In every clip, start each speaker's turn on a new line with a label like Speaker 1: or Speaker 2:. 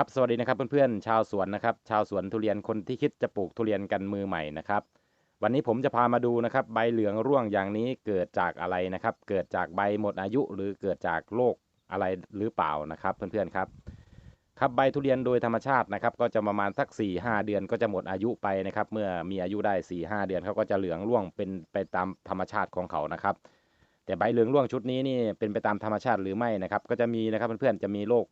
Speaker 1: ครับสวัสดีนะครับเพื่อนๆชาวสวนนะครับ ชาวสวนทุเรียนคนที่คิดจะปลูกทุเรียนกันมือใหม่นะครับ วันนี้ผมจะพามาดูนะครับ ใบเหลืองร่วงอย่างนี้เกิดจากอะไรนะครับ เกิดจากใบหมดอายุหรือเกิดจากโรคอะไรหรือเปล่านะครับ เพื่อนๆครับ ครับใบทุเรียนโดยธรรมชาตินะครับ ก็จะประมาณสัก4ี่หเดือนก็จะหมดอายุไปนะครับ เมื่อมีอายุได้4ี่หเดือนเขาก็จะเหลืองร่วงเป็นไปตามธรรมชาติของเขานะครับ แต่ใบเหลืองร่วงชุดนี้นี่เป็นไปตามธรรมชาติหรือไม่นะครับ ก็จะมีนะครับเพื่อนๆจะมีโรค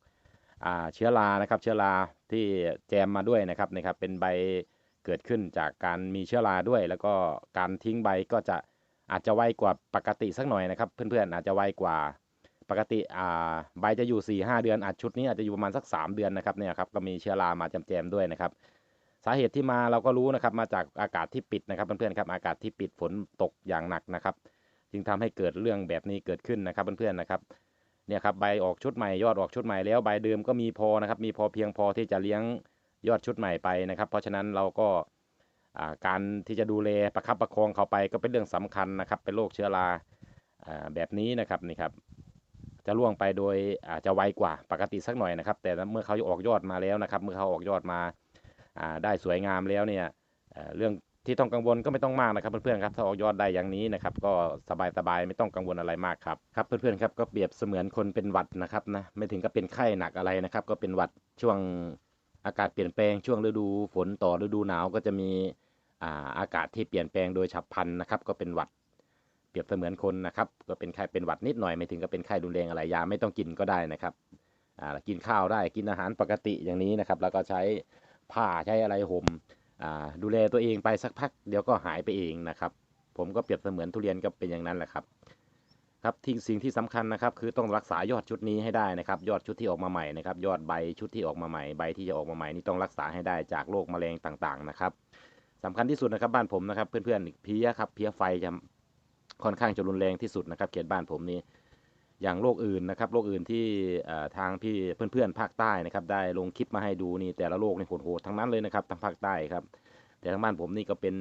Speaker 1: เชื้อรานะครับเชื้อราที่แจมมาด้วยนะครับนะครับเป็นใบเกิดขึ้นจากการมีเชื้อราด้วย แล้วก็การทิ้งใบก็จะอาจจะไวกว่าปกติสักหน่อยนะครับ เพื่อนๆอาจจะไวกว่าปกติอ่าใบจะอยู่4ี่หเดือนอาจชุดนี้อาจจะอยู่ประมาณสัก 3 เดือนนะครับเนี่ยครับก็มีเชื้อรามาแจมๆด้วยนะครับสาเหตุที่มาเราก็รู้นะครับมาจากอากาศที่ปิดนะครับเพื่อนๆครับอากาศที่ปิดฝนตกอย่างหนักนะครับ จึงทำให้เกิดเรื่องแบบนี้เกิดขึ้นนะครับเพื่อนๆนะครับ เนี่ยครับใบออกชุดใหม่ยอดออกชุดใหม่แล้วใบเดิมก็มีพอนะครับ มีพอเพียงพอที่จะเลี้ยงยอดชุดใหม่ไปนะครับ เพราะฉะนั้นเราก็การที่จะดูแลประคับประคองเขาไปก็เป็นเรื่องสำคัญนะครับ เป็นโรคเชื้อราแบบนี้นะครับนี่ครับจะล่วงไปโดยอาจจะไวกว่าปกติสักหน่อยนะครับ แต่เมื่อเขาออกยอดมาแล้วนะครับ เมื่อเขาออกยอดมาได้สวยงามแล้วเนี่ยเรื่อง ที่ต้องกังวลก็ไม่ต้องมากนะครับเพื่อนๆครับถ้าออกยอดได้อย่างนี้นะครับก็สบายๆไม่ต้องกังวลอะไรมากครับครับเพื่อนๆครับก็เปรียบเสมือนคนเป็นหวัดนะครับนะไม่ถึงกับเป็นไข้หนักอะไรนะครับก็เป็นหวัดช่วงอากาศเปลี่ยนแปลงช่วงฤดูฝนต่อฤดูหนาวก็จะมีอาอากาศที่เปลี่ยนแปลงโดยฉับพลันนะครับก็เป็นหวัดเปรียบเสมือนคนนะครับก็เป็นไข้เป็นหวัดนิดหน่อยไม่ถึงกับเป็นไข้รุนแรงอะไรยาไม่ต้องกินก็ได้นะครับกินข้าวได้กินอาหารปกติอย่างนี้นะครับแล้วก็ใช้ผ้าใช้อะไรห่ม ดูแลตัวเองไปสักพักเดี๋ยวก็หายไปเองนะครับ ผมก็เปรียบเสมือนทุเรียนก็เป็นอย่างนั้นแหละครับ ครับที่สิ่งที่สำคัญนะครับ คือต้องรักษายอดชุดนี้ให้ได้นะครับ ยอดชุดที่ออกมาใหม่นะครับ ยอดใบชุดที่ออกมาใหม่ใบที่จะออกมาใหม่นี่ต้องรักษาให้ได้จากโรคแมลงต่างๆนะครับสำคัญที่สุดนะครับบ้านผมนะครับ เพื่อนๆเพี้ยครับเพี้ยไฟจะค่อนข้างจะรุนแรงที่สุดนะครับเขตบ้านผมนี่ อย่างโรคอื่นนะครับโรคอื่นที่ทางพี่เพื่อนๆภาคใต้นะครับได้ลงคลิปมาให้ดูนี่แต่ละโรคในโหดๆทั้งนั้นเลยนะครับทางภาคใต้ครับ แต่ทางบ้านผมนี่ก็เป็น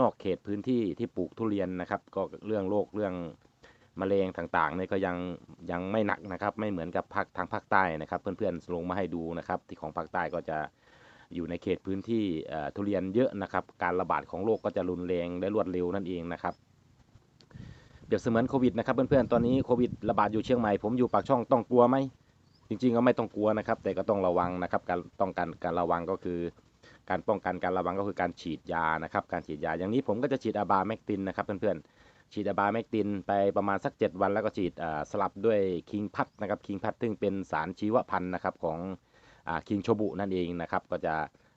Speaker 1: นอกเขตพื้นที่ที่ปลูกทุเรียนนะครับ ก็เรื่องโรคเรื่องมะเร็งต่างๆเนี่ยก็ยังยังไม่หนักนะครับ ไม่เหมือนกับภาคทางภาคใต้นะครับ เพื่อนๆลงมาให้ดูนะครับ ที่ของภาคใต้ก็จะอยู่ในเขตพื้นที่ทุเรียนเยอะนะครับ การระบาดของโรคก็จะรุนแรงและรวดเร็วนั่นเองนะครับ เปรียบเสมือนโควิดนะครับเพื่อนๆ ตอนนี้โควิดระบาดอยู่เชียงใหม่ ผมอยู่ปากช่องต้องกลัวไหม จริงๆก็ไม่ต้องกลัวนะครับ แต่ก็ต้องระวังนะครับ การต้องการการระวังก็คือ การป้องกันการระวังก็คือการฉีดยานะครับ การฉีดยาอย่างนี้ผมก็จะฉีดอาบาแมกตินนะครับเพื่อนๆ ฉีดอาบาแมกตินไปประมาณสัก 7 วันแล้วก็ฉีดสลับด้วยคิงพัดนะครับ คิงพัดซึ่งเป็นสารชีวพันธุ์นะครับของคิงโชบุนั่นเองนะครับ ก็จะ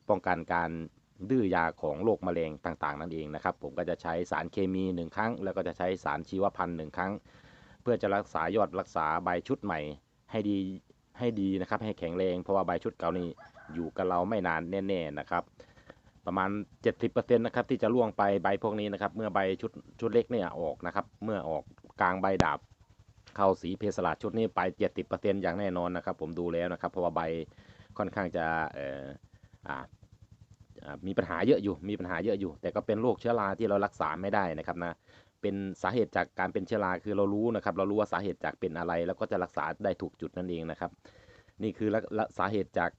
Speaker 1: ป้องกันการ ดื้อยาของโรคมะเร็งต่างๆ นั่นเองนะครับ ผมก็จะใช้สารเคมี 1 ครั้ง แล้วก็จะใช้สารชีวพันธุ์หนึ่งครั้ง เพื่อจะรักษายอดรักษาใบชุดใหม่ให้ดีให้ดีนะครับให้แข็งแรงเพราะว่าใบชุดเก่านี่อยู่กับเราไม่นานแน่ๆนะครับ ประมาณ 70%นะครับที่จะล่วงไปใบพวกนี้นะครับ เมื่อใบชุดชุดเล็กเนี่ยออกนะครับ เมื่อออกกลางใบดาบเข้าสีเพสลาดชุดนี้ไป 70%อย่างแน่นอนนะครับ ผมดูแล้วนะครับ เพราะว่าใบค่อนข้างจะเอ่ออ่า มีปัญหาเยอะอยู่ มีปัญหาเยอะอยู่ แต่ก็เป็นโรคเชื้อราที่เรารักษาไม่ได้นะครับนะ เป็นสาเหตุจากการเป็นเชื้อราคือเรารู้นะครับ เรารู้ว่าสาเหตุจากเป็นอะไร แล้วก็จะรักษาได้ถูกจุดนั่นเองนะครับ นี่คือสาเหตุจาก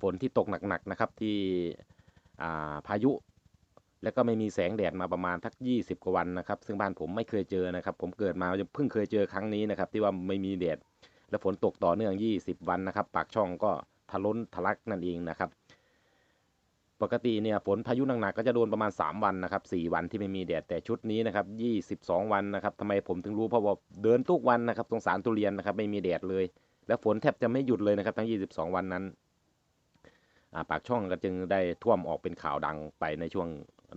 Speaker 1: ฝนที่ตกหนักๆนะครับที่พายุ แล้วก็ไม่มีแสงแดดมาประมาณทัก 20 กว่าวันนะครับ ซึ่งบ้านผมไม่เคยเจอนะครับ ผมเกิดมาเพิ่งเคยเจอครั้งนี้นะครับ ที่ว่าไม่มีแดดและฝนตกต่อเนื่อง 20 วันนะครับ ปากช่องก็ทะล้นทะลักนั่นเองนะครับ ปกติเนี่ยฝนพายุหนักๆก็จะโดนประมาณ 3 วันนะครับ4วันที่ไม่มีแดดแต่ชุดนี้นะครับ22 วันนะครับทำไมผมถึงรู้เพราะว่าเดินทุกวันนะครับตรงสารตุเรียนนะครับไม่มีแดดเลย แล้วฝนแทบจะไม่หยุดเลยนะครับทั้ง 22 วันนั้นปากช่องก็จึงได้ท่วมออกเป็นข่าวดังไปในช่วง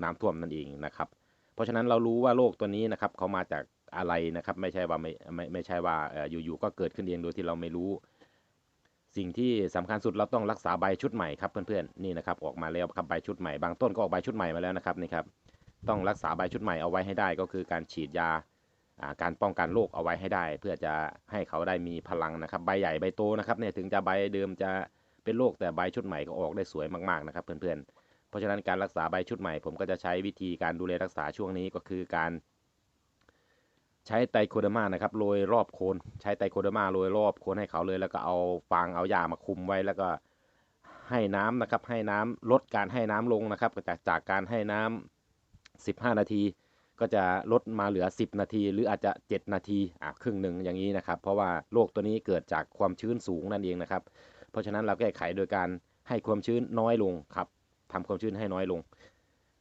Speaker 1: น้ำท่วมนั่นเองนะครับ เพราะฉะนั้นเรารู้ว่าโรคตัวนี้นะครับเขามาจากอะไรนะครับไม่ใช่ว่าไม่ไม่ไม่ใช่ว่าอยู่ๆก็เกิดขึ้นเองโดยที่เราไม่รู้ สิ่งที่สำคัญสุดเราต้องรักษาใบชุดใหม่ครับเพื่อนๆนี่นะครับออกมาแล้วครับใบชุดใหม่บางต้นก็ออกใบชุดใหม่มาแล้วนะครับนี่ครับต้องรักษาใบชุดใหม่เอาไว้ให้ได้ก็คือการฉีดยาการป้องกันโรคเอาไว้ให้ได้ เพื่อจะให้เขาได้มีพลังนะครับใบใหญ่ใบโตนะครับเนี่ยถึงจะใบเดิมจะเป็นโรคแต่ใบชุดใหม่ก็ออกได้สวยมากๆนะครับเพื่อนๆเพราะฉะนั้นการรักษาใบชุดใหม่ผมก็จะใช้วิธีการดูแลรักษาช่วงนี้ก็คือการ ใช้ไตโคเดอร์มานะครับโรยรอบโคนใช้ไตโคเดอร์มาโรยรอบโคนให้เขาเลย แล้วก็เอาฟางเอาหญ้ามาคุมไว้แล้วก็ให้น้ำนะครับ ให้น้ำลดการให้น้ำลงนะครับจากจากการให้น้ำ15 นาที ก็จะลดมาเหลือ 10 นาที หรืออาจจะ 7 นาทีอะครึ่งหนึ่งอย่างนี้นะครับ เพราะว่าโรคตัวนี้เกิดจากความชื้นสูงนั่นเองนะครับ เพราะฉะนั้นเราแก้ไขโดยการให้ความชื้นน้อยลงครับทำความชื้นให้น้อยลง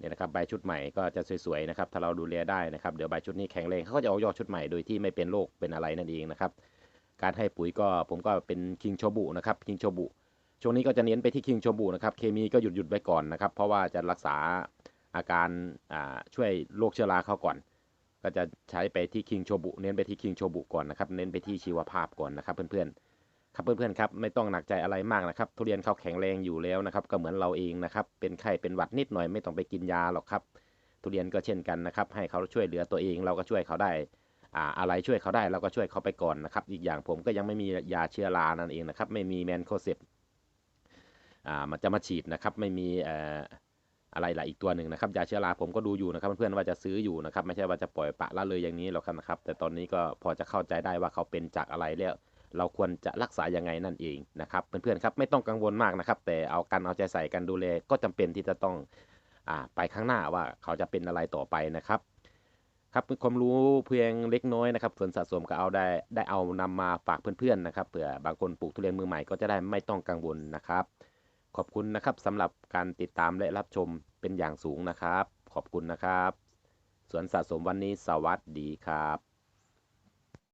Speaker 1: เนี่ยนะครับใบชุดใหม่ก็จะสวยๆนะครับถ้าเราดูแลได้นะครับเดี๋ยวใบชุดนี้แข็งแรงเขาก็จะออกยอดชุดใหม่โดยที่ไม่เป็นโรคเป็นอะไรนั่นเองนะครับการให้ปุ๋ยก็ผมก็เป็นคิงโชบุนะครับคิงโชบุช่วงนี้ก็จะเน้นไปที่คิงโชบุนะครับเคมีก็หยุดหยุดไว้ก่อนนะครับ เพราะว่าจะรักษาอาการอ่าช่วยโรคเชื้อราเขาก่อน ก็จะใช้ไปที่คิงโชบุเน้นไปที่คิงโชบุก่อนนะครับเน้นไปที่ชีวภาพก่อนนะครับเพื่อนๆ ครับเพื่อนๆครับไม่ต้องหนักใจอะไรมากนะครับ ทุเรียนเขาแข็งแรงอยู่แล้วนะครับ ก็เหมือนเราเองนะครับ เป็นไข้เป็นหวัดนิดหน่อยไม่ต้องไปกินยาหรอกครับ ทุเรียนก็เช่นกันนะครับ ให้เขาช่วยเหลือตัวเองเราก็ช่วยเขาได้อ่าอะไรช่วยเขาได้เราก็ช่วยเขาไปก่อนนะครับ อีกอย่างผมก็ยังไม่มียาเชื้อรานั่นเองนะครับ ไม่มีแมนโคเซปอ่ามันจะมาฉีดนะครับ ไม่มีเอ่ออะไรล่ะอีกตัวหนึ่งนะครับยาเชื้อราผมก็ดูอยู่นะครับเพื่อนๆว่าจะซื้ออยู่นะครับ ไม่ใช่ว่าจะปล่อยปะละเลยอย่างนี้หรอกครับนะครับ แต่ตอนนี้ก็พอจะเข้าใจได้ว่าเขาเป็นจากอะไรแล้ว เราควรจะรักษายังไงนั่นเองนะครับเพื่อนๆครับไม่ต้องกังวลมากนะครับ แต่เอากันเอาใจใส่กันดูแลก็จำเป็นที่จะต้องอ่าไปข้างหน้าว่าเขาจะเป็นอะไรต่อไปนะครับครับความรู้เพียงเล็กน้อยนะครับส่วนสะสมก็เอาได้ได้เอานำมาฝากเพื่อนๆนะครับเผื่อบางคนปลูกทุเรียนมือใหม่ก็จะได้ไม่ต้องกังวลนะครับ ขอบคุณนะครับสำหรับการติดตามและรับชมเป็นอย่างสูงนะครับ ขอบคุณนะครับสวนสะสมวันนี้สวัสดีครับ